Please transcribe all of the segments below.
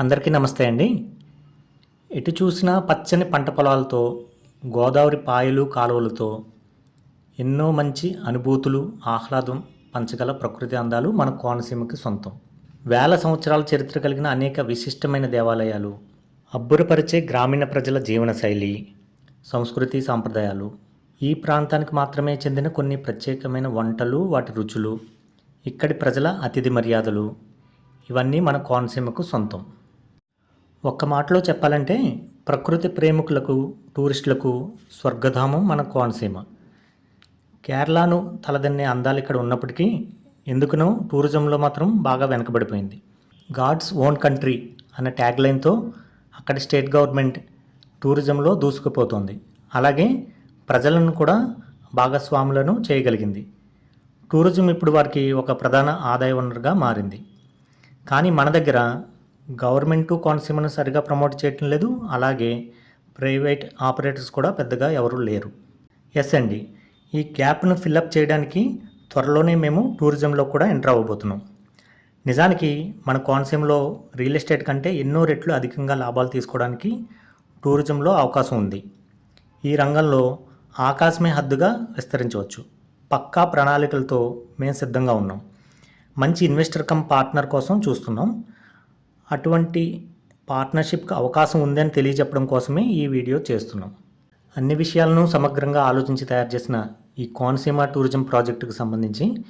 అందరికీ నమస్తే అండి. ఎటు చూసినా పచ్చని పంట పొలాలతో గోదావరి పాయలు కాలువలతో ఎన్నో మంచి అనుభూతులు ఆహ్లాదం పంచగల ప్రకృతి అందాలు మన కోనసీమకి సొంతం. వేల సంవత్సరాల చరిత్ర కలిగిన అనేక విశిష్టమైన దేవాలయాలు అబ్బురపరిచే గ్రామీణ ప్రజల జీవనశైలి సంస్కృతి సాంప్రదాయాలు ఈ ప్రాంతానికి మాత్రమే చెందిన కొన్ని ప్రత్యేకమైన వంటలు వాటి రుచులు ఇక్కడి ప్రజల అతిథి మర్యాదలు ఇవన్నీ మన కోనసీమకు సొంతం. ఒక్క మాటలో చెప్పాలంటే ప్రకృతి ప్రేమికులకు టూరిస్టులకు స్వర్గధామం మన కోనసీమ. కేరళను తలదన్నే అందాలు ఇక్కడ ఉన్నప్పటికీ ఎందుకునో టూరిజంలో మాత్రం బాగా వెనకబడిపోయింది. గాడ్స్ ఓన్ కంట్రీ అన్న ట్యాగ్ లైన్తో అక్కడ స్టేట్ గవర్నమెంట్ టూరిజంలో దూసుకుపోతోంది. అలాగే ప్రజలను కూడా భాగస్వాములను చేయగలిగింది. టూరిజం ఇప్పుడు వారికి ఒక ప్రధాన ఆదాయ వనరుగా మారింది. కానీ మన దగ్గర గవర్నమెంట్ కోనసీమను సరిగా ప్రమోట్ చేయటం లేదు. అలాగే ప్రైవేట్ ఆపరేటర్స్ కూడా పెద్దగా ఎవరూ లేరు. ఎస్ అండి ఈ గ్యాప్ను ఫిల్అప్ చేయడానికి త్వరలోనే మేము టూరిజంలో కూడా ఎంటర్ అవ్వబోతున్నాం. నిజానికి మన కోనసీమలో రియల్ ఎస్టేట్ కంటే ఎన్నో రెట్లు అధికంగా లాభాలు తీసుకోవడానికి టూరిజంలో అవకాశం ఉంది. ఈ రంగంలో ఆకాశమే హద్దుగా విస్తరించవచ్చు. పక్కా ప్రణాళికలతో మేము సిద్ధంగా ఉన్నాం. మంచి ఇన్వెస్టర్ కమ్ పార్ట్నర్ కోసం చూస్తున్నాం. అటువంటి పార్ట్నర్షిప్కి అవకాశం ఉందని తెలియజెప్పడం కోసమే ఈ వీడియో చేస్తున్నాం. అన్ని విషయాలను సమగ్రంగా ఆలోచించి తయారు చేసిన ఈ కోనసీమ టూరిజం ప్రాజెక్టుకు సంబంధించి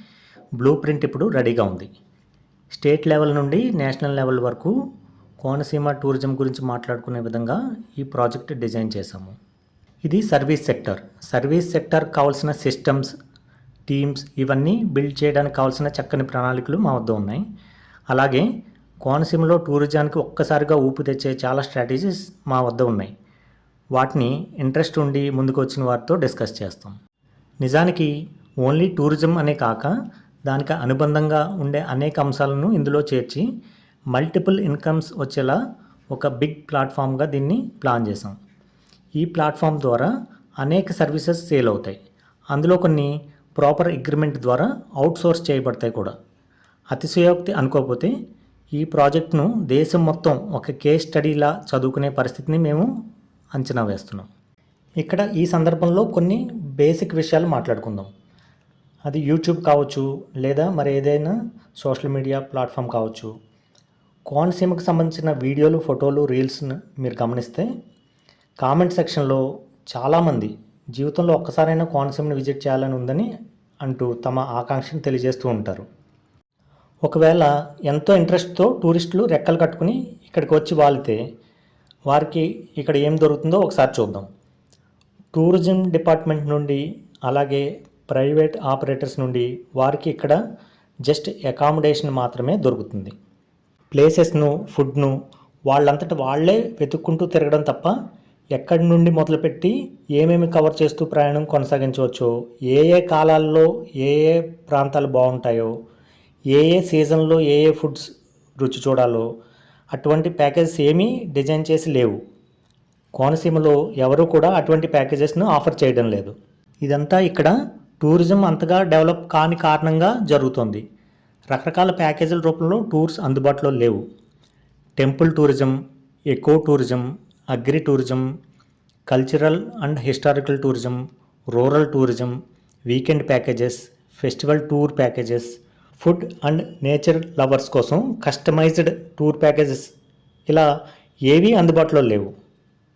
బ్లూ ప్రింట్ ఇప్పుడు రెడీగా ఉంది. స్టేట్ లెవెల్ నుండి నేషనల్ లెవెల్ వరకు కోనసీమ టూరిజం గురించి మాట్లాడుకునే విధంగా ఈ ప్రాజెక్ట్ డిజైన్ చేశాము. ఇది సర్వీస్ సెక్టర్. సర్వీస్ సెక్టర్ కావాల్సిన సిస్టమ్స్ టీమ్స్ ఇవన్నీ బిల్డ్ చేయడానికి కావాల్సిన చక్కని ప్రణాళికలు మా వద్ద ఉన్నాయి. అలాగే కోనసీమలో టూరిజానికి ఒక్కసారిగా ఊపు తెచ్చే చాలా స్ట్రాటజీస్ మా వద్ద ఉన్నాయి. వాటిని ఇంట్రెస్ట్ ఉండి ముందుకు వచ్చిన వారితో డిస్కస్ చేస్తాం. నిజానికి ఓన్లీ టూరిజం అనే కాక దానికి అనుబంధంగా ఉండే అనేక అంశాలను ఇందులో చేర్చి మల్టిపుల్ ఇన్కమ్స్ వచ్చేలా ఒక బిగ్ ప్లాట్ఫామ్గా దీన్ని ప్లాన్ చేసాం ఈ ప్లాట్ఫామ్ ద్వారా అనేక సర్వీసెస్ సేల్ అవుతాయి. అందులో కొన్ని ప్రాపర్ అగ్రిమెంట్ ద్వారా అవుట్సోర్స్ చేయబడతాయి కూడా. అతిశయోక్తి అనుకోకపోతే ఈ ప్రాజెక్ట్ను దేశం మొత్తం ఒక కేస్ స్టడీలా చదువుకునే పరిస్థితిని మేము అంచనా వేస్తున్నాం. ఇక్కడ ఈ సందర్భంలో కొన్ని బేసిక్ విషయాలు మాట్లాడుకుందాం. అది యూట్యూబ్ కావచ్చు లేదా మరి ఏదైనా సోషల్ మీడియా ప్లాట్ఫామ్ కావచ్చు. కోనసీమకు సంబంధించిన వీడియోలు ఫోటోలు రీల్స్ను మీరు గమనిస్తే కామెంట్ సెక్షన్లో చాలామంది జీవితంలో ఒక్కసారైనా కోనసీమను విజిట్ చేయాలని ఉందని అంటూ తమ ఆకాంక్షను తెలియజేస్తూ ఉంటారు. ఒకవేళ ఎంతో ఇంట్రెస్ట్తో టూరిస్టులు రెక్కలు కట్టుకుని ఇక్కడికి వచ్చి వాలితే వారికి ఇక్కడ ఏం దొరుకుతుందో ఒకసారి చూద్దాం. టూరిజం డిపార్ట్మెంట్ నుండి అలాగే ప్రైవేట్ ఆపరేటర్స్ నుండి వారికి ఇక్కడ జస్ట్ అకామిడేషన్ మాత్రమే దొరుకుతుంది. ప్లేసెస్ను ఫుడ్ను వాళ్ళంతట వాళ్ళే వెతుక్కుంటూ తిరగడం తప్ప ఎక్కడి నుండి మొదలుపెట్టి ఏమేమి కవర్ చేస్తూ ప్రయాణం కొనసాగించవచ్చో ఏ ఏ కాలాల్లో ఏ ఏ ప్రాంతాలు బాగుంటాయో ఏ ఏ సీజన్లో ఏ ఏ ఫుడ్స్ రుచి చూడాలో అటువంటి ప్యాకేజెస్ ఏమీ డిజైన్ చేసి లేవు. కోనసీమలో ఎవరు కూడా అటువంటి ప్యాకేజెస్ను ఆఫర్ చేయడం లేదు. ఇదంతా ఇక్కడ టూరిజం అంతగా డెవలప్ కాని కారణంగా జరుగుతోంది. రకరకాల ప్యాకేజీల రూపంలో టూర్స్ అందుబాటులో లేవు. Temple tourism eco tourism agri tourism cultural and historical tourism rural tourism weekend packages festival tour packages food and nature lovers కోసం కస్టమైజ్డ్ టూర్ ప్యాకేజెస్. ఇలా ఏవీ అందుబాటులో లేవు.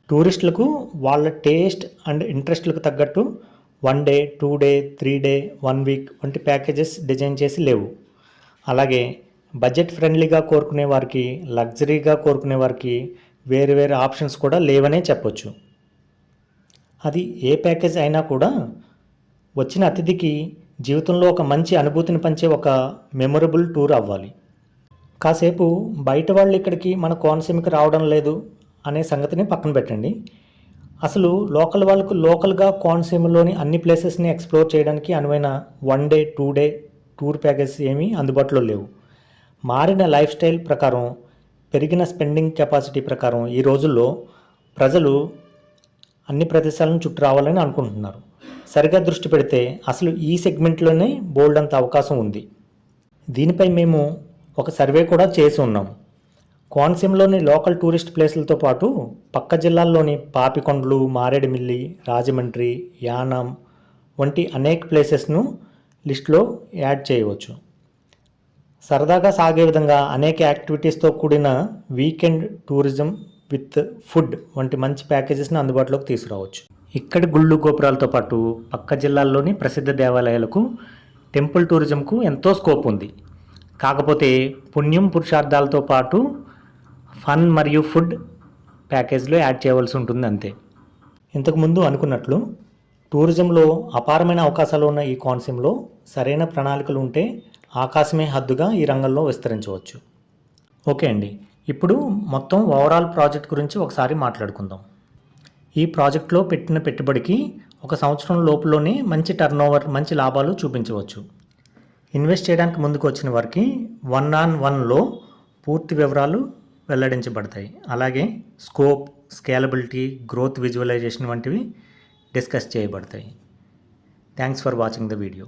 టూరిస్టులకు వాళ్ళ టేస్ట్ అండ్ ఇంట్రెస్ట్లకు తగ్గట్టు one day two day three day one week వంటి packages design చేసి లేవు. అలాగే బడ్జెట్ ఫ్రెండ్లీగా కోరుకునే వారికి లగ్జరీగా కోరుకునే వారికి వేరు వేరు ఆప్షన్స్ కూడా లేవనే చెప్పొచ్చు. అది ఏ ప్యాకేజ్ అయినా కూడా వచ్చిన అతిథికి జీవితంలో ఒక మంచి అనుభూతిని పంచే ఒక మెమొరబుల్ టూర్ అవ్వాలి. కాసేపు బయట వాళ్ళు ఇక్కడికి మన కోనసీమకి రావడం లేదు అనే సంగతిని పక్కన పెట్టండి. అసలు లోకల్ వాళ్ళకు లోకల్గా కోనసీమలోని అన్ని ప్లేసెస్ని ఎక్స్ప్లోర్ చేయడానికి అనువైన one day two day tour package ఏమీ అందుబాటులో లేవు. మారిన లైఫ్ స్టైల్ ప్రకారం పెరిగిన స్పెండింగ్ కెపాసిటీ ప్రకారం ఈ రోజుల్లో ప్రజలు అన్ని ప్రదేశాలను చుట్టూ రావాలని అనుకుంటున్నారు. సరిగా దృష్టి పెడితే అసలు ఈ సెగ్మెంట్లోనే బోల్డ్ అంత అవకాశం ఉంది. దీనిపై మేము ఒక సర్వే కూడా చేసి ఉన్నాం. కోనసీమలోని లోకల్ టూరిస్ట్ ప్లేసులతో పాటు పక్క జిల్లాల్లోని పాపికొండలు మారేడుమిల్లి రాజమండ్రి యానాం వంటి అనేక ప్లేసెస్ను లిస్ట్లో యాడ్ చేయవచ్చు. సరదాగా సాగే విధంగా అనేక యాక్టివిటీస్తో కూడిన వీకెండ్ టూరిజం విత్ ఫుడ్ వంటి మంచి ప్యాకేజెస్ని అందుబాటులోకి తీసుకురావచ్చు. ఇక్కడి గుళ్ళు గోపురాలతో పాటు పక్క జిల్లాల్లోని ప్రసిద్ధ దేవాలయాలకు టెంపుల్ టూరిజంకు ఎంతో స్కోప్ ఉంది. కాకపోతే పుణ్యం పురుషార్థాలతో పాటు ఫన్ మరియు ఫుడ్ ప్యాకేజ్లో యాడ్ చేయవలసి ఉంటుంది అంతే. ఇంతకుముందు అనుకున్నట్లు టూరిజంలో అపారమైన అవకాశాలు ఉన్న ఈ కోనసీమలో సరైన ప్రణాళికలు ఉంటే ఆకాశమే హద్దుగా ఈ రంగంలో విస్తరించవచ్చు. ఓకే అండి. ఇప్పుడు మొత్తం ఓవరాల్ ప్రాజెక్ట్ గురించి ఒకసారి మాట్లాడుకుందాం. ఈ ప్రాజెక్ట్లో పెట్టిన పెట్టుబడికి ఒక సంవత్సరం లోపులోనే మంచి టర్నోవర్ మంచి లాభాలు చూపించవచ్చు. ఇన్వెస్ట్ చేయడానికి ముందుకు వచ్చిన వారికి వన్ ఆన్ వన్లో పూర్తి వివరాలు వెల్లడించబడతాయి. అలాగే స్కోప్ స్కేలబిలిటీ గ్రోత్ విజువలైజేషన్ వంటివి డిస్కస్ చేయబడతాయి. Thanks for watching the video